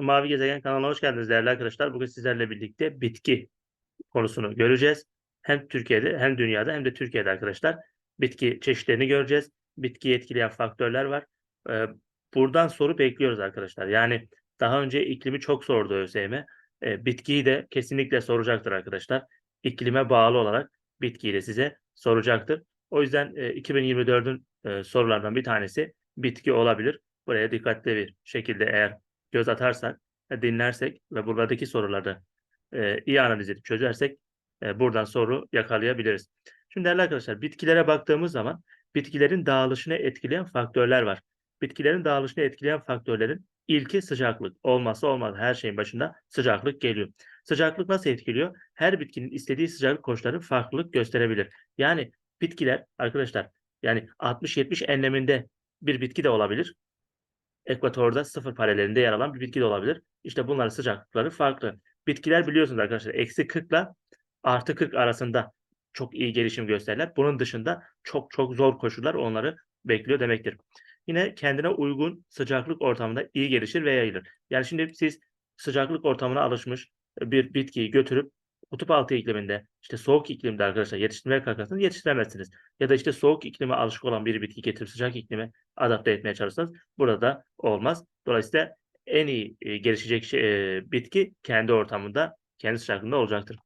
Mavi Gezegen kanalına hoş geldiniz değerli arkadaşlar. Bugün sizlerle birlikte bitki konusunu göreceğiz. Hem Türkiye'de hem dünyada hem de Türkiye'de arkadaşlar. Bitki çeşitlerini göreceğiz. Bitkiyi etkileyen faktörler var. Ee, buradan soru bekliyoruz arkadaşlar. Yani daha önce iklimi çok sordu ÖSYM. Ee, bitkiyi de kesinlikle soracaktır arkadaşlar. İklime bağlı olarak bitkiyi de size soracaktır. O yüzden e, 2024'ün e, sorulardan bir tanesi bitki olabilir. Buraya dikkatli bir şekilde eğer göz atarsak, e, dinlersek ve buradaki soruları e, iyi analiz edip çözersek e, buradan soru yakalayabiliriz. Şimdi değerli arkadaşlar bitkilere baktığımız zaman bitkilerin dağılışını etkileyen faktörler var. Bitkilerin dağılışını etkileyen faktörlerin ilki sıcaklık. Olmazsa olmaz her şeyin başında sıcaklık geliyor. Sıcaklık nasıl etkiliyor? Her bitkinin istediği sıcaklık koşulları farklılık gösterebilir. Yani bitkiler arkadaşlar yani 60-70 enleminde bir bitki de olabilir. Ekvatorda sıfır paralelinde yer alan bir bitki de olabilir. İşte bunların sıcaklıkları farklı. Bitkiler biliyorsunuz arkadaşlar eksi 40 ile artı 40 arasında çok iyi gelişim gösterirler. Bunun dışında çok çok zor koşullar onları bekliyor demektir. Yine kendine uygun sıcaklık ortamında iyi gelişir ve yayılır. Yani şimdi siz sıcaklık ortamına alışmış bir bitkiyi götürüp kutup altı ikliminde, işte soğuk iklimde arkadaşlar yetiştirmeye kalkarsanız yetiştiremezsiniz. Ya da işte soğuk iklime alışık olan bir bitki getirip sıcak iklime adapte etmeye çalışırsanız burada da olmaz. Dolayısıyla en iyi e, gelişecek şey, e, bitki kendi ortamında, kendi sıcaklığında olacaktır.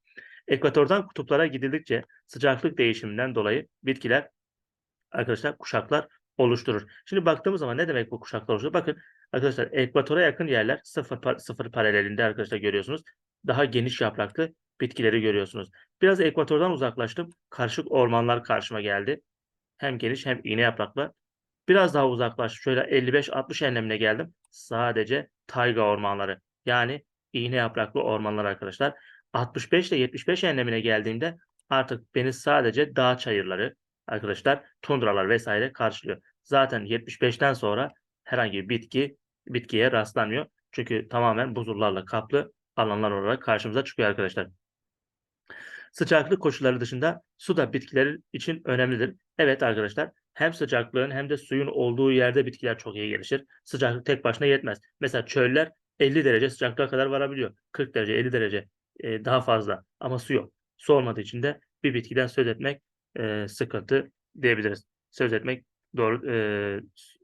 Ekvatordan kutuplara gidildikçe sıcaklık değişiminden dolayı bitkiler arkadaşlar kuşaklar oluşturur. Şimdi baktığımız zaman ne demek bu kuşaklar oluşturur? Bakın arkadaşlar ekvatora yakın yerler sıfır, sıfır paralelinde arkadaşlar görüyorsunuz. Daha geniş yapraklı bitkileri görüyorsunuz. Biraz ekvatordan uzaklaştım. Karışık ormanlar karşıma geldi. Hem geniş hem iğne yapraklı. Biraz daha uzaklaştım. Şöyle 55-60 enlemine geldim. Sadece tayga ormanları. Yani iğne yapraklı ormanlar arkadaşlar. 65 ile 75 enlemine geldiğimde artık beni sadece dağ çayırları arkadaşlar tundralar vesaire karşılıyor. Zaten 75'ten sonra herhangi bir bitki bitkiye rastlanmıyor. Çünkü tamamen buzullarla kaplı alanlar olarak karşımıza çıkıyor arkadaşlar. Sıcaklık koşulları dışında su da bitkiler için önemlidir. Evet arkadaşlar hem sıcaklığın hem de suyun olduğu yerde bitkiler çok iyi gelişir. Sıcaklık tek başına yetmez. Mesela çöller 50 derece sıcaklığa kadar varabiliyor. 40 derece 50 derece e, daha fazla ama su yok. Su olmadığı için de bir bitkiden söz etmek e, sıkıntı diyebiliriz. Söz etmek doğru e,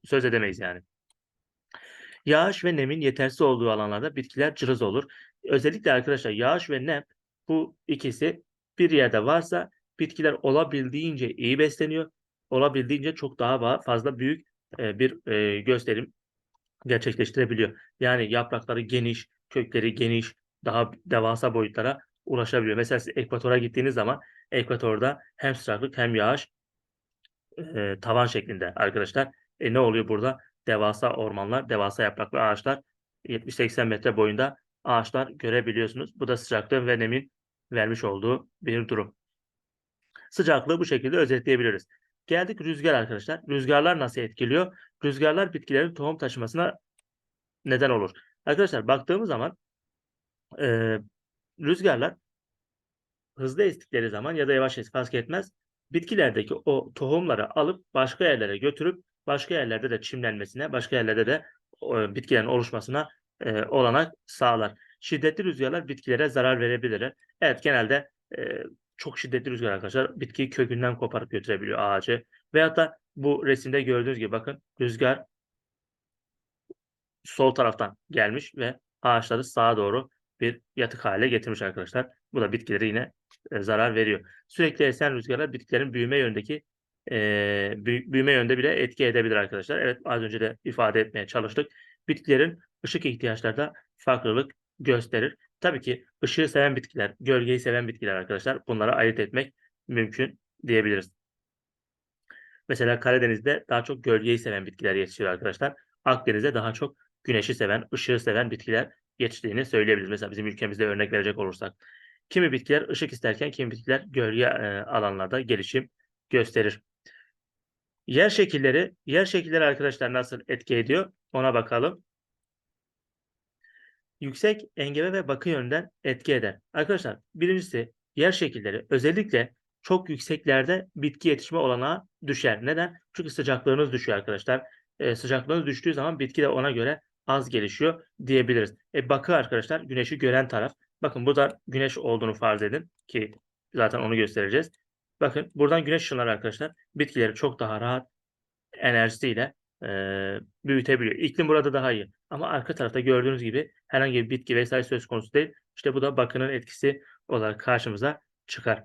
söz edemeyiz yani. Yağış ve nemin yetersiz olduğu alanlarda bitkiler cılız olur. Özellikle arkadaşlar yağış ve nem bu ikisi bir yerde varsa bitkiler olabildiğince iyi besleniyor. Olabildiğince çok daha fazla büyük e, bir e, gösterim gerçekleştirebiliyor. Yani yaprakları geniş, kökleri geniş, daha devasa boyutlara ulaşabiliyor. Mesela siz ekvatora gittiğiniz zaman ekvatorda hem sıcaklık hem yağış e, tavan şeklinde arkadaşlar. E, ne oluyor burada? Devasa ormanlar, devasa yapraklı ağaçlar 70-80 metre boyunda ağaçlar görebiliyorsunuz. Bu da sıcaklığın ve nemin vermiş olduğu bir durum. Sıcaklığı bu şekilde özetleyebiliriz. Geldik rüzgar arkadaşlar. Rüzgarlar nasıl etkiliyor? Rüzgarlar bitkilerin tohum taşımasına neden olur. Arkadaşlar baktığımız zaman e, rüzgarlar hızlı estikleri zaman ya da yavaş estik fark etmez. Bitkilerdeki o tohumları alıp başka yerlere götürüp başka yerlerde de çimlenmesine, başka yerlerde de e, bitkilerin oluşmasına e, olanak sağlar. Şiddetli rüzgarlar bitkilere zarar verebilir. Evet genelde e, çok şiddetli rüzgar arkadaşlar bitkiyi kökünden koparıp götürebiliyor ağacı. Veyahut da bu resimde gördüğünüz gibi bakın rüzgar sol taraftan gelmiş ve ağaçları sağa doğru bir yatık hale getirmiş arkadaşlar. Bu da bitkileri yine e, zarar veriyor. Sürekli esen rüzgarlar bitkilerin büyüme yöndeki e, büyüme yönde bile etki edebilir arkadaşlar. Evet az önce de ifade etmeye çalıştık. Bitkilerin ışık ihtiyaçlarda farklılık gösterir. Tabii ki ışığı seven bitkiler, gölgeyi seven bitkiler arkadaşlar. Bunları ayırt etmek mümkün diyebiliriz. Mesela Karadeniz'de daha çok gölgeyi seven bitkiler yetişiyor arkadaşlar. Akdeniz'de daha çok güneşi seven, ışığı seven bitkiler yetiştiğini söyleyebiliriz. Mesela bizim ülkemizde örnek verecek olursak. Kimi bitkiler ışık isterken kimi bitkiler gölge e, alanlarda gelişim gösterir. Yer şekilleri, yer şekilleri arkadaşlar nasıl etki ediyor? Ona bakalım yüksek engebe ve bakı yönden etki eder. Arkadaşlar birincisi yer şekilleri özellikle çok yükseklerde bitki yetişme olanağı düşer. Neden? Çünkü sıcaklığınız düşüyor arkadaşlar. Ee, sıcaklığınız düştüğü zaman bitki de ona göre az gelişiyor diyebiliriz. E, bakı arkadaşlar güneşi gören taraf. Bakın burada güneş olduğunu farz edin ki zaten onu göstereceğiz. Bakın buradan güneş ışınları arkadaşlar bitkileri çok daha rahat enerjisiyle e, büyütebiliyor. İklim burada daha iyi. Ama arka tarafta gördüğünüz gibi herhangi bir bitki vesaire söz konusu değil. İşte bu da bakının etkisi olarak karşımıza çıkar.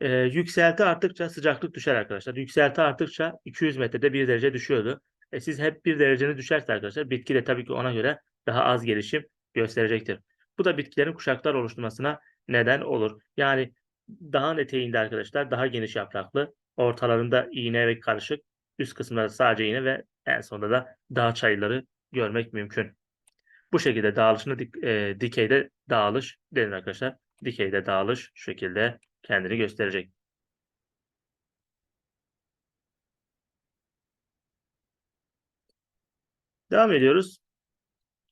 E, yükselti arttıkça sıcaklık düşer arkadaşlar. Yükselti arttıkça 200 metrede 1 derece düşüyordu. E, siz hep 1 derecenin düşerse arkadaşlar bitki de tabii ki ona göre daha az gelişim gösterecektir. Bu da bitkilerin kuşaklar oluşturmasına neden olur. Yani dağın eteğinde arkadaşlar daha geniş yapraklı, ortalarında iğne ve karışık, üst kısımlarda sadece iğne ve en sonunda da dağ çayları görmek mümkün. Bu şekilde dağılışını dik, e, dikeyde dağılış denir arkadaşlar. Dikeyde dağılış şu şekilde kendini gösterecek. Devam ediyoruz.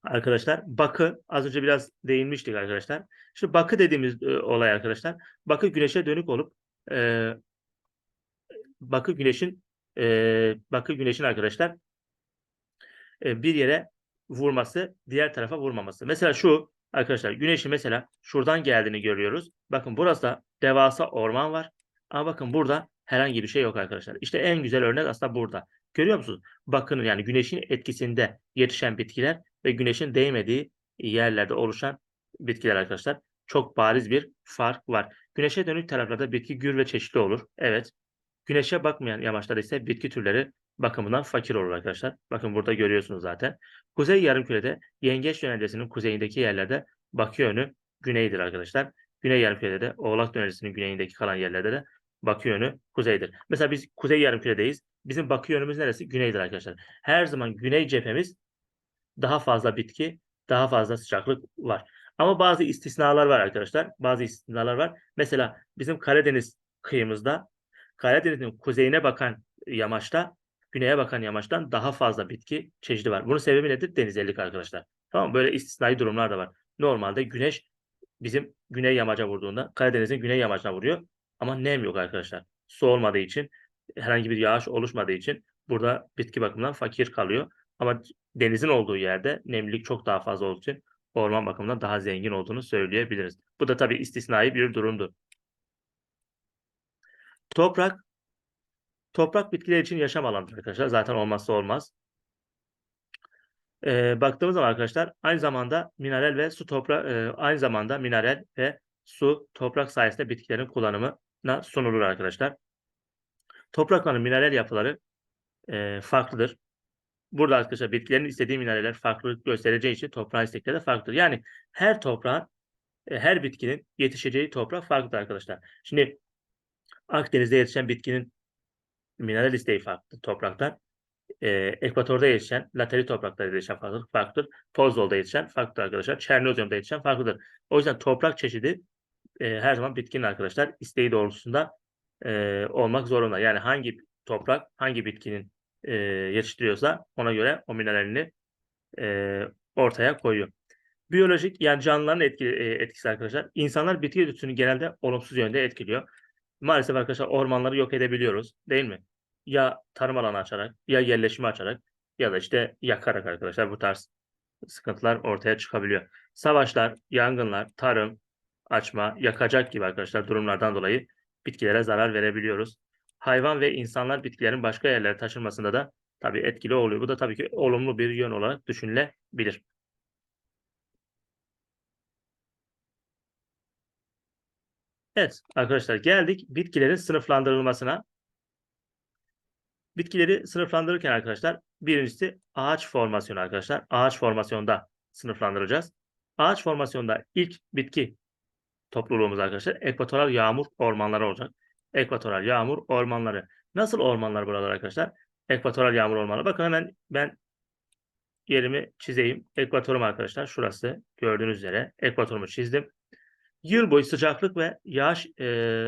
Arkadaşlar bakı az önce biraz değinmiştik arkadaşlar. Şimdi bakı dediğimiz e, olay arkadaşlar. Bakı güneşe dönük olup e, bakı güneşin e, bakı güneşin arkadaşlar e, bir yere vurması, diğer tarafa vurmaması. Mesela şu arkadaşlar güneşi mesela şuradan geldiğini görüyoruz. Bakın burası da devasa orman var. Ama bakın burada herhangi bir şey yok arkadaşlar. İşte en güzel örnek aslında burada. Görüyor musunuz? Bakın yani güneşin etkisinde yetişen bitkiler ve güneşin değmediği yerlerde oluşan bitkiler arkadaşlar. Çok bariz bir fark var. Güneşe dönük taraflarda bitki gür ve çeşitli olur. Evet. Güneşe bakmayan yamaçlarda ise bitki türleri bakımından fakir olur arkadaşlar. Bakın burada görüyorsunuz zaten. Kuzey yarımkürede yengeç yönelicesinin kuzeyindeki yerlerde bakı yönü güneydir arkadaşlar. Güney yarımkürede de oğlak yönelicisinin güneyindeki kalan yerlerde de bakı yönü kuzeydir. Mesela biz kuzey yarımküredeyiz. Bizim bakı yönümüz neresi? Güneydir arkadaşlar. Her zaman güney cephemiz daha fazla bitki, daha fazla sıcaklık var. Ama bazı istisnalar var arkadaşlar. Bazı istisnalar var. Mesela bizim Karadeniz kıyımızda Karadeniz'in kuzeyine bakan yamaçta güneye bakan yamaçtan daha fazla bitki çeşidi var. Bunun sebebi nedir? Denizellik arkadaşlar. Tamam Böyle istisnai durumlar da var. Normalde güneş bizim güney yamaca vurduğunda Karadeniz'in güney yamacına vuruyor. Ama nem yok arkadaşlar. Su olmadığı için herhangi bir yağış oluşmadığı için burada bitki bakımından fakir kalıyor. Ama denizin olduğu yerde nemlilik çok daha fazla olduğu için orman bakımından daha zengin olduğunu söyleyebiliriz. Bu da tabii istisnai bir durumdur. Toprak toprak bitkiler için yaşam alanıdır arkadaşlar. Zaten olmazsa olmaz. Ee, baktığımız zaman arkadaşlar aynı zamanda mineral ve su toprak e, aynı zamanda mineral ve su toprak sayesinde bitkilerin kullanımına sunulur arkadaşlar. Toprakların mineral yapıları e, farklıdır. Burada arkadaşlar bitkilerin istediği mineraller farklılık göstereceği için toprağın istekleri de farklıdır. Yani her toprağın, e, her bitkinin yetişeceği toprak farklıdır arkadaşlar. Şimdi Akdeniz'de yetişen bitkinin mineral isteği farklı topraktan. E, ekvatorda yetişen, lateri topraklarda yetişen farklı, farklıdır. Pozdol'da yetişen farklıdır arkadaşlar. Çernozyum'da yetişen farklıdır. O yüzden toprak çeşidi e, her zaman bitkinin arkadaşlar isteği doğrultusunda e, olmak zorunda. Yani hangi toprak, hangi bitkinin e, yetiştiriyorsa ona göre o mineralini e, ortaya koyuyor. Biyolojik yani canlıların etki, e, etkisi arkadaşlar. İnsanlar bitki üretimini genelde olumsuz yönde etkiliyor. Maalesef arkadaşlar ormanları yok edebiliyoruz değil mi? Ya tarım alanı açarak ya yerleşimi açarak ya da işte yakarak arkadaşlar bu tarz sıkıntılar ortaya çıkabiliyor. Savaşlar, yangınlar, tarım, açma, yakacak gibi arkadaşlar durumlardan dolayı bitkilere zarar verebiliyoruz. Hayvan ve insanlar bitkilerin başka yerlere taşınmasında da tabii etkili oluyor. Bu da tabii ki olumlu bir yön olarak düşünülebilir. Evet arkadaşlar geldik bitkilerin sınıflandırılmasına. Bitkileri sınıflandırırken arkadaşlar birincisi ağaç formasyonu arkadaşlar. Ağaç formasyonda sınıflandıracağız. Ağaç formasyonda ilk bitki topluluğumuz arkadaşlar ekvatoral yağmur ormanları olacak. Ekvatoral yağmur ormanları. Nasıl ormanlar buralar arkadaşlar? Ekvatoral yağmur ormanları. Bakın hemen ben yerimi çizeyim. Ekvatorum arkadaşlar şurası. Gördüğünüz üzere ekvatorumu çizdim. Yıl boyu sıcaklık ve yağış e,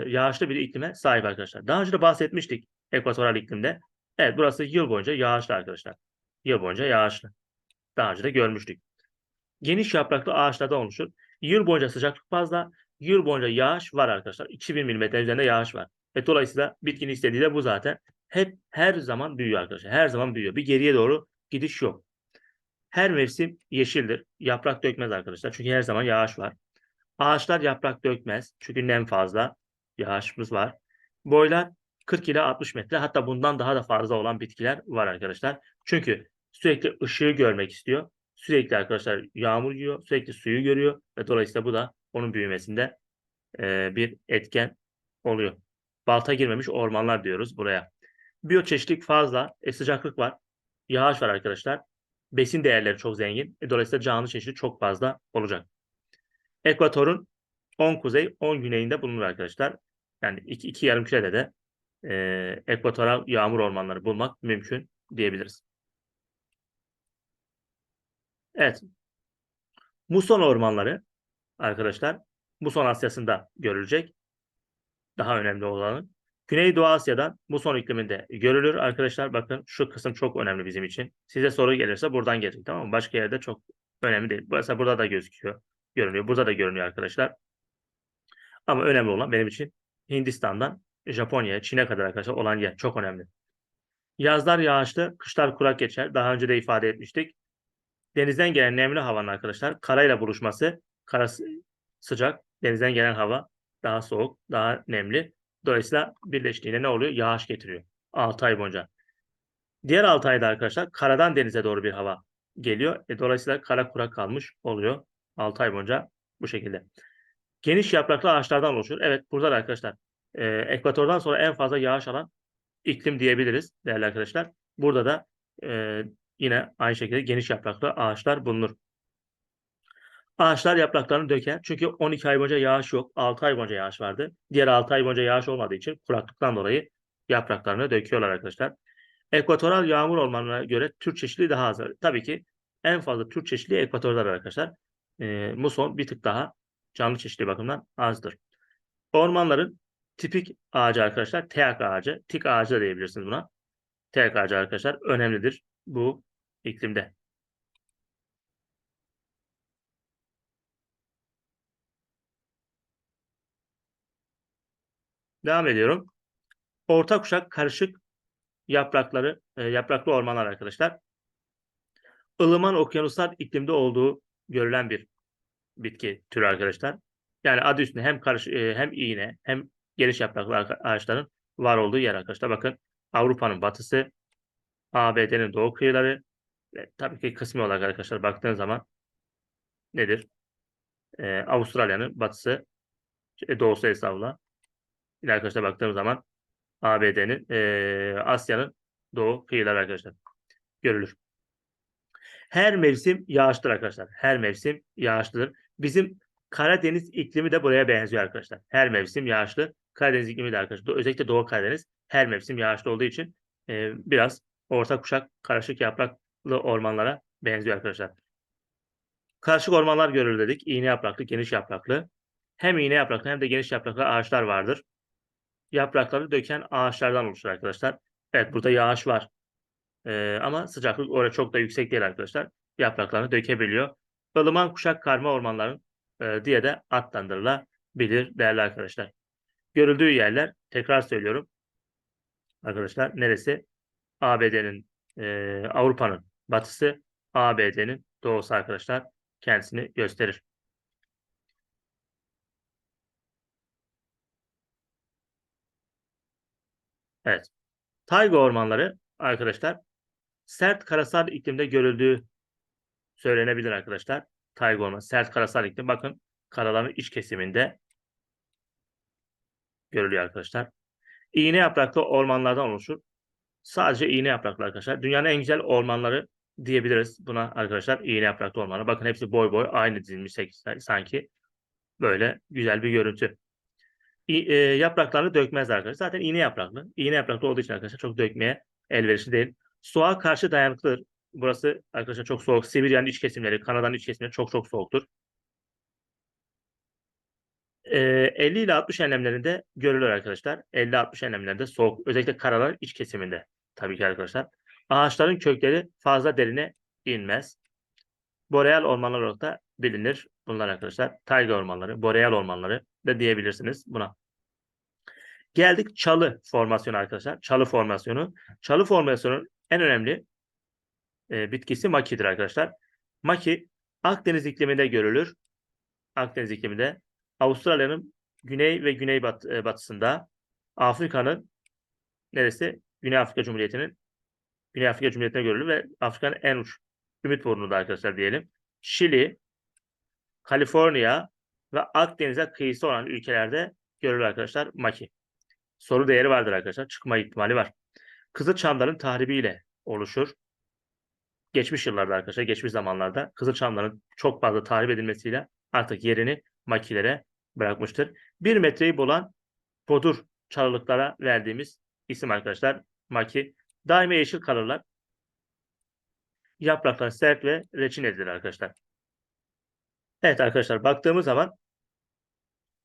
yağışlı bir iklime sahip arkadaşlar. Daha önce de bahsetmiştik ekvatoral iklimde. Evet burası yıl boyunca yağışlı arkadaşlar. Yıl boyunca yağışlı. Daha önce de görmüştük. Geniş yapraklı ağaçlarda oluşur. Yıl boyunca sıcaklık fazla, yıl boyunca yağış var arkadaşlar. 2000 mm üzerinde yağış var. Ve dolayısıyla bitkinin istediği de bu zaten. Hep her zaman büyüyor arkadaşlar. Her zaman büyüyor. Bir geriye doğru gidiş yok. Her mevsim yeşildir. Yaprak dökmez arkadaşlar. Çünkü her zaman yağış var. Ağaçlar yaprak dökmez. Çünkü nem fazla. Yağışımız var. Boylar 40 ila 60 metre hatta bundan daha da fazla olan bitkiler var arkadaşlar. Çünkü sürekli ışığı görmek istiyor. Sürekli arkadaşlar yağmur yiyor. Sürekli suyu görüyor. Ve dolayısıyla bu da onun büyümesinde e, bir etken oluyor. Balta girmemiş ormanlar diyoruz buraya. Biyoçeşitlik fazla. E, sıcaklık var. Yağış var arkadaşlar. Besin değerleri çok zengin. E, dolayısıyla canlı çeşidi çok fazla olacak. Ekvatorun 10 kuzey 10 güneyinde bulunur arkadaşlar. Yani iki, iki yarım kürede de e, ekvatoral yağmur ormanları bulmak mümkün diyebiliriz. Evet. Muson ormanları arkadaşlar Muson Asya'sında görülecek. Daha önemli olanı. Güneydoğu Asya'dan muson ikliminde görülür arkadaşlar. Bakın şu kısım çok önemli bizim için. Size soru gelirse buradan gelecek tamam mı? Başka yerde çok önemli değil. Mesela burada da gözüküyor. Görünüyor. Burada da görünüyor arkadaşlar. Ama önemli olan benim için Hindistan'dan Japonya'ya, Çin'e kadar arkadaşlar olan yer çok önemli. Yazlar yağışlı, kışlar kurak geçer. Daha önce de ifade etmiştik. Denizden gelen nemli havanın arkadaşlar karayla buluşması, kara sıcak, denizden gelen hava daha soğuk, daha nemli. Dolayısıyla birleştiğinde ne oluyor? Yağış getiriyor. 6 ay boyunca. Diğer 6 ayda arkadaşlar karadan denize doğru bir hava geliyor. E, dolayısıyla kara kurak kalmış oluyor. 6 ay boyunca bu şekilde. Geniş yapraklı ağaçlardan oluşur. Evet burada da arkadaşlar e, ekvatordan sonra en fazla yağış alan iklim diyebiliriz değerli arkadaşlar. Burada da e, yine aynı şekilde geniş yapraklı ağaçlar bulunur. Ağaçlar yapraklarını döker. Çünkü 12 ay boyunca yağış yok. 6 ay boyunca yağış vardı. Diğer 6 ay boyunca yağış olmadığı için kuraklıktan dolayı yapraklarını döküyorlar arkadaşlar. Ekvatoral yağmur ormanlarına göre tür çeşitliliği daha az. Tabii ki en fazla tür çeşitliliği ekvatorda arkadaşlar. E, muson bir tık daha canlı çeşitliliği bakımından azdır. Ormanların tipik ağacı arkadaşlar teak ağacı, tik ağacı da diyebilirsiniz buna. Teak ağacı arkadaşlar önemlidir bu iklimde. Devam ediyorum. Orta kuşak karışık yaprakları, e, yapraklı ormanlar arkadaşlar. ılıman okyanuslar iklimde olduğu görülen bir bitki türü arkadaşlar. Yani adı üstünde hem karış, e, hem iğne hem geniş yapraklı ağaçların var olduğu yer arkadaşlar. Bakın Avrupa'nın batısı, ABD'nin doğu kıyıları ve tabii ki kısmi olarak arkadaşlar baktığın zaman nedir? Ee, Avustralya'nın batısı, e, doğusu estağfurullah. Yine arkadaşlar baktığımız zaman ABD'nin, e, Asya'nın doğu kıyıları arkadaşlar görülür. Her mevsim yağışlıdır arkadaşlar. Her mevsim yağışlıdır. Bizim Karadeniz iklimi de buraya benziyor arkadaşlar. Her mevsim yağışlı. Karadeniz iklimi de arkadaşlar. Özellikle Doğu Karadeniz her mevsim yağışlı olduğu için e, biraz orta kuşak karışık yapraklı ormanlara benziyor arkadaşlar. Karışık ormanlar görülür dedik. İğne yapraklı, geniş yapraklı. Hem iğne yapraklı hem de geniş yapraklı ağaçlar vardır. Yaprakları döken ağaçlardan oluşur arkadaşlar. Evet burada yağış var. Ee, ama sıcaklık orada çok da yüksek değil arkadaşlar. Yapraklarını dökebiliyor. Ilıman kuşak karma ormanların e, diye de adlandırılabilir değerli arkadaşlar. Görüldüğü yerler tekrar söylüyorum. Arkadaşlar neresi? ABD'nin e, Avrupa'nın batısı ABD'nin doğusu arkadaşlar kendisini gösterir. Evet. Tayga ormanları arkadaşlar sert karasal iklimde görüldüğü söylenebilir arkadaşlar. Tayga ormanı sert karasal iklim. Bakın karaların iç kesiminde görülüyor arkadaşlar. İğne yapraklı ormanlardan oluşur. Sadece iğne yapraklı arkadaşlar. Dünyanın en güzel ormanları diyebiliriz buna arkadaşlar. İğne yapraklı ormanlar. Bakın hepsi boy boy aynı dizilmiş sanki. Böyle güzel bir görüntü. İ, e, yapraklarını dökmez arkadaşlar. Zaten iğne yapraklı. İğne yapraklı olduğu için arkadaşlar çok dökmeye elverişli değil. Soğuğa karşı dayanıklıdır. Burası arkadaşlar çok soğuk. Sibirya'nın iç kesimleri, Kanada'nın iç kesimleri çok çok soğuktur. 50 ile 60 enlemlerinde görülür arkadaşlar. 50-60 enlemlerinde soğuk. Özellikle karalar iç kesiminde tabii ki arkadaşlar. Ağaçların kökleri fazla derine inmez. Boreal ormanlar olarak da bilinir. Bunlar arkadaşlar tayga ormanları, boreal ormanları da diyebilirsiniz buna. Geldik çalı formasyonu arkadaşlar. Çalı formasyonu. Çalı formasyonun en önemli e, bitkisi makidir arkadaşlar. Maki Akdeniz ikliminde görülür. Akdeniz ikliminde. Avustralya'nın güney ve güney bat, e, batısında. Afrika'nın neresi? Güney Afrika Cumhuriyeti'nin Güney Afrika Cumhuriyeti'ne görülür ve Afrika'nın en uç ümit burnunda arkadaşlar diyelim. Şili, Kaliforniya ve Akdeniz'e kıyısı olan ülkelerde görülür arkadaşlar maki. Soru değeri vardır arkadaşlar. Çıkma ihtimali var. Kızılçamların tahribiyle oluşur. Geçmiş yıllarda arkadaşlar, geçmiş zamanlarda Kızılçamların çok fazla tahrip edilmesiyle artık yerini makilere bırakmıştır. Bir metreyi bulan bodur çalılıklara verdiğimiz isim arkadaşlar maki. Daima yeşil kalırlar. Yapraklar sert ve reçinelidir arkadaşlar. Evet arkadaşlar baktığımız zaman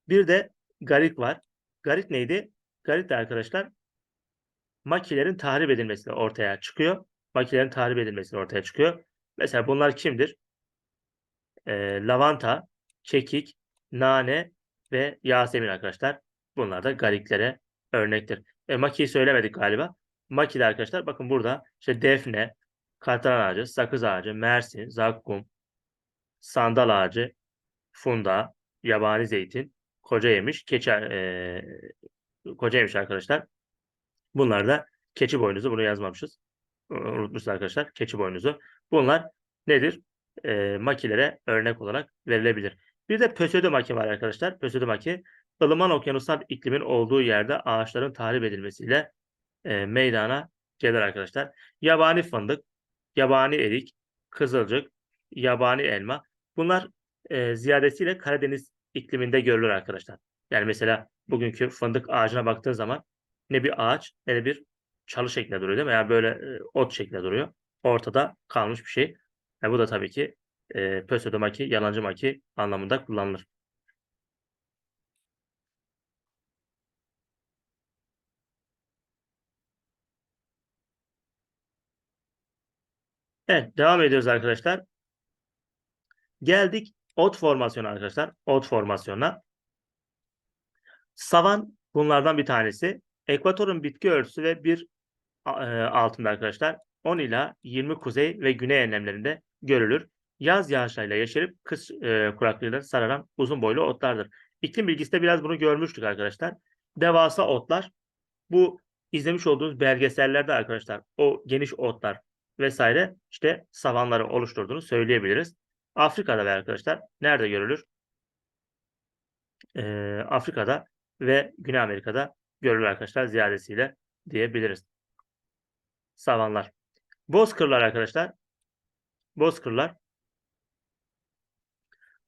bir de garit var. Garit neydi? Garit de arkadaşlar makilerin tahrip edilmesi ortaya çıkıyor. Makilerin tahrip edilmesi ortaya çıkıyor. Mesela bunlar kimdir? Ee, lavanta, kekik, nane ve yasemin arkadaşlar. Bunlar da garitlere örnektir. E, makiyi söylemedik galiba. Makide arkadaşlar bakın burada işte defne, kartalan ağacı, sakız ağacı, mersin, zakkum, sandal ağacı, funda, yabani zeytin, koca yemiş, keçi, e, koca yemiş arkadaşlar. Bunlar da keçi boynuzu. Bunu yazmamışız. Unutmuşuz arkadaşlar. Keçi boynuzu. Bunlar nedir? E, makilere örnek olarak verilebilir. Bir de pösödü maki var arkadaşlar. Pösödü maki ılıman okyanusal iklimin olduğu yerde ağaçların tahrip edilmesiyle e, meydana gelir arkadaşlar. Yabani fındık, yabani erik, kızılcık, yabani elma. Bunlar e, ziyadesiyle Karadeniz ikliminde görülür arkadaşlar. Yani mesela bugünkü fındık ağacına baktığın zaman ne bir ağaç ne de bir çalı şeklinde duruyor değil mi? Yani böyle e, ot şeklinde duruyor. Ortada kalmış bir şey. Yani bu da tabii ki e, pseudomaki, yalancı maki anlamında kullanılır. Evet, devam ediyoruz arkadaşlar. Geldik ot formasyonu arkadaşlar. Ot formasyonuna. Savan bunlardan bir tanesi. Ekvatorun bitki örtüsü ve bir e, altında arkadaşlar 10 ila 20 kuzey ve güney enlemlerinde görülür. Yaz yağışlarıyla yaşarıp kış e, kuraklığıyla sararan uzun boylu otlardır. İklim bilgisinde biraz bunu görmüştük arkadaşlar. Devasa otlar. Bu izlemiş olduğunuz belgesellerde arkadaşlar o geniş otlar vesaire işte savanları oluşturduğunu söyleyebiliriz. Afrika'da ve arkadaşlar nerede görülür? Ee, Afrika'da ve Güney Amerika'da görülür arkadaşlar ziyadesiyle diyebiliriz. Savanlar. Bozkırlar arkadaşlar. Bozkırlar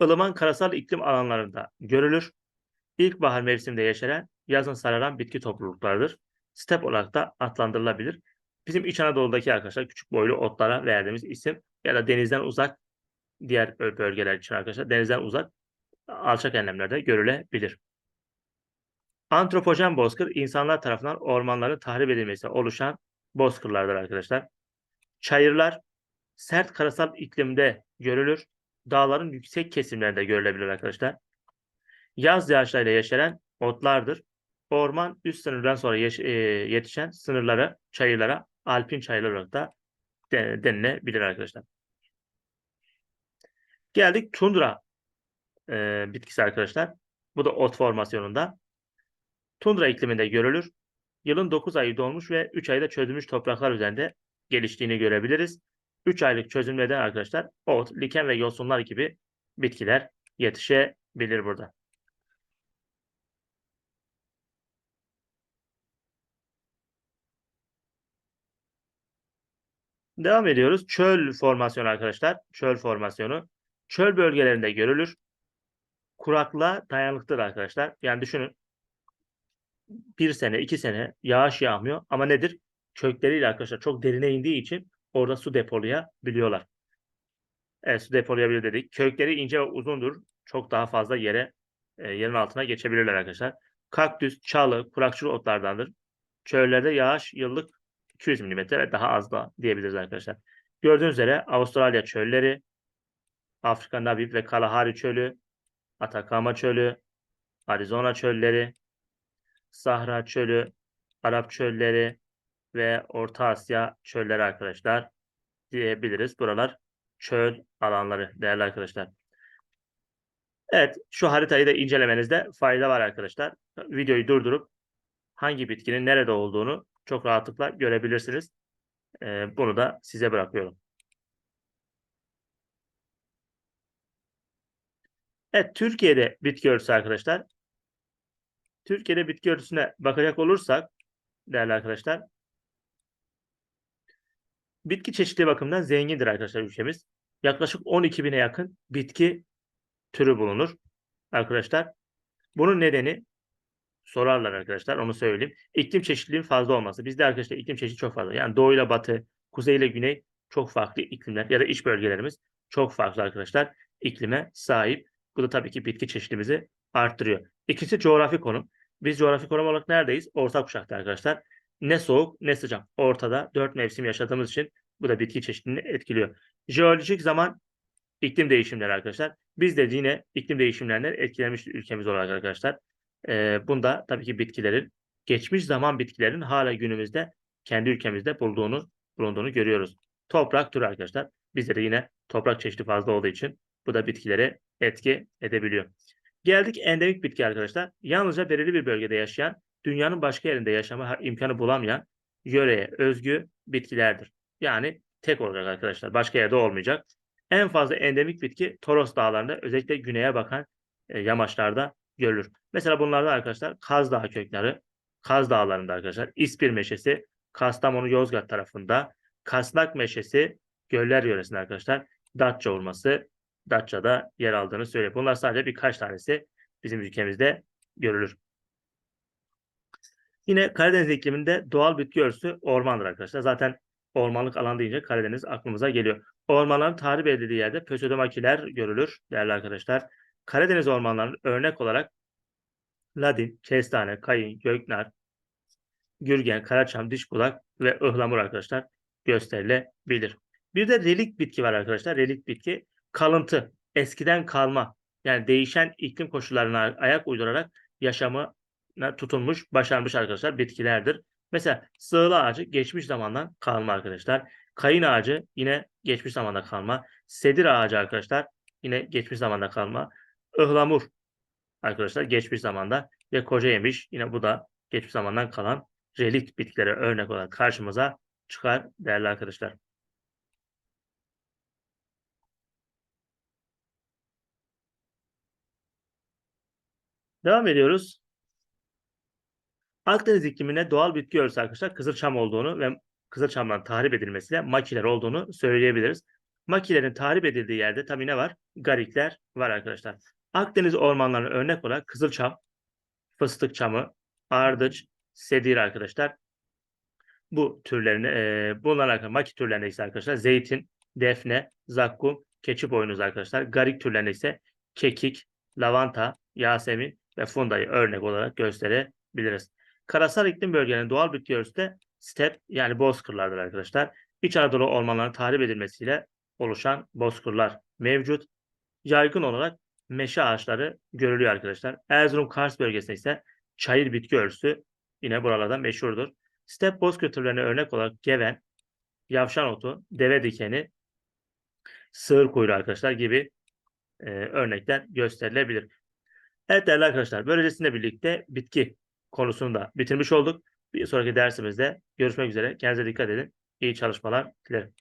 ılıman karasal iklim alanlarında görülür. İlkbahar mevsiminde yaşayan, yazın sararan bitki topluluklarıdır. Step olarak da adlandırılabilir. Bizim İç Anadolu'daki arkadaşlar küçük boylu otlara verdiğimiz isim ya da denizden uzak diğer bölgeler için arkadaşlar denizden uzak alçak enlemlerde görülebilir. Antropojen bozkır insanlar tarafından ormanların tahrip edilmesi oluşan bozkırlardır arkadaşlar. Çayırlar sert karasal iklimde görülür. Dağların yüksek kesimlerinde görülebilir arkadaşlar. Yaz yağışlarıyla yaşayan otlardır. Orman üst sınırdan sonra e, yetişen sınırlara, çayırlara alpin çaylar olarak da denilebilir arkadaşlar. Geldik tundra e, bitkisi arkadaşlar. Bu da ot formasyonunda. Tundra ikliminde görülür. Yılın 9 ayı dolmuş ve 3 ayda çözülmüş topraklar üzerinde geliştiğini görebiliriz. 3 aylık çözülmeden arkadaşlar ot, liken ve yosunlar gibi bitkiler yetişebilir burada. Devam ediyoruz. Çöl formasyonu arkadaşlar. Çöl formasyonu. Çöl bölgelerinde görülür. Kuraklığa dayanıklıdır arkadaşlar. Yani düşünün bir sene, iki sene yağış yağmıyor ama nedir? Kökleriyle arkadaşlar çok derine indiği için orada su depolayabiliyorlar. Evet, su depolayabilir dedik. Kökleri ince ve uzundur. Çok daha fazla yere e, yerin altına geçebilirler arkadaşlar. Kaktüs, çalı, kurakçıl otlardandır. Çöllerde yağış yıllık 200 mm ve daha az da diyebiliriz arkadaşlar. Gördüğünüz üzere Avustralya çölleri, Afrika Namib ve Kalahari çölü, Atakama çölü, Arizona çölleri, Sahra çölü, Arap çölleri ve Orta Asya çölleri arkadaşlar diyebiliriz. Buralar çöl alanları değerli arkadaşlar. Evet, şu haritayı da incelemenizde fayda var arkadaşlar. Videoyu durdurup hangi bitkinin nerede olduğunu çok rahatlıkla görebilirsiniz. Ee, bunu da size bırakıyorum. Evet, Türkiye'de bitki örtüsü arkadaşlar. Türkiye'de bitki örtüsüne bakacak olursak değerli arkadaşlar bitki çeşitliliği bakımından zengindir arkadaşlar ülkemiz. Yaklaşık 12 bine yakın bitki türü bulunur arkadaşlar. Bunun nedeni sorarlar arkadaşlar onu söyleyeyim. İklim çeşitliliğinin fazla olması. Bizde arkadaşlar iklim çeşitliliği çok fazla. Yani doğu ile batı, kuzey ile güney çok farklı iklimler ya da iç bölgelerimiz çok farklı arkadaşlar iklime sahip. Bu da tabii ki bitki çeşitliliğimizi arttırıyor. İkincisi coğrafi konum. Biz coğrafi konum olarak neredeyiz? Orta kuşakta arkadaşlar. Ne soğuk ne sıcak. Ortada dört mevsim yaşadığımız için bu da bitki çeşitliliğini etkiliyor. Jeolojik zaman iklim değişimleri arkadaşlar. Biz de yine iklim değişimlerinden etkilenmiş ülkemiz olarak arkadaşlar. Ee, bunda tabii ki bitkilerin, geçmiş zaman bitkilerin hala günümüzde kendi ülkemizde bulduğunu, bulunduğunu görüyoruz. Toprak türü arkadaşlar. Bizde de yine toprak çeşidi fazla olduğu için bu da bitkilere etki edebiliyor. Geldik endemik bitki arkadaşlar. Yalnızca belirli bir bölgede yaşayan, dünyanın başka yerinde yaşama imkanı bulamayan yöreye özgü bitkilerdir. Yani tek olacak arkadaşlar. Başka yerde olmayacak. En fazla endemik bitki Toros Dağları'nda özellikle güneye bakan e, yamaçlarda görülür. Mesela bunlarda arkadaşlar Kaz Dağı kökleri, Kaz Dağları'nda arkadaşlar İspir Meşesi, Kastamonu Yozgat tarafında, Kasnak Meşesi, Göller yöresinde arkadaşlar Datça olması, Datça'da yer aldığını söylüyor. Bunlar sadece birkaç tanesi bizim ülkemizde görülür. Yine Karadeniz ikliminde doğal bitki örtüsü ormandır arkadaşlar. Zaten ormanlık alan deyince Karadeniz aklımıza geliyor. Ormanların tahrip edildiği yerde pösödomakiler görülür değerli arkadaşlar. Karadeniz ormanlarının örnek olarak ladin, kestane, kayın, göknar, gürgen, karaçam, dişbulak ve ıhlamur arkadaşlar gösterilebilir. Bir de relik bitki var arkadaşlar. Relik bitki kalıntı, eskiden kalma yani değişen iklim koşullarına ayak uydurarak yaşamı tutunmuş, başarmış arkadaşlar bitkilerdir. Mesela sığla ağacı geçmiş zamandan kalma arkadaşlar. Kayın ağacı yine geçmiş zamanda kalma. Sedir ağacı arkadaşlar yine geçmiş zamanda kalma. Ihlamur arkadaşlar geçmiş zamanda ve koca yemiş yine bu da geçmiş zamandan kalan relikt bitkilere örnek olarak karşımıza çıkar değerli arkadaşlar. Devam ediyoruz. Akdeniz iklimine doğal bitki örtüsü arkadaşlar kızılçam olduğunu ve kızılçamdan tahrip edilmesiyle makiler olduğunu söyleyebiliriz. Makilerin tahrip edildiği yerde tabii ne var? Garikler var arkadaşlar. Akdeniz ormanlarına örnek olarak kızılçam, fıstık çamı, ardıç, sedir arkadaşlar. Bu türlerini, e, bunlarla alakalı maki türlerinde ise arkadaşlar zeytin, defne, zakkum, keçi boynuz arkadaşlar. Garik türlerinde ise kekik, lavanta, yasemin ve fundayı örnek olarak gösterebiliriz. Karasal iklim bölgelerinin doğal bitki örtüsü de step yani bozkırlardır arkadaşlar. İç Anadolu ormanlarının tahrip edilmesiyle oluşan bozkırlar mevcut. Yaygın olarak meşe ağaçları görülüyor arkadaşlar. Erzurum Kars bölgesinde ise çayır bitki örtüsü yine buralardan meşhurdur. Step bozkır türlerine örnek olarak geven, yavşan otu, deve dikeni, sığır kuyruğu arkadaşlar gibi e, örnekler gösterilebilir. Evet değerli arkadaşlar böylesine birlikte bitki konusunu da bitirmiş olduk. Bir sonraki dersimizde görüşmek üzere. Kendinize dikkat edin. İyi çalışmalar dilerim.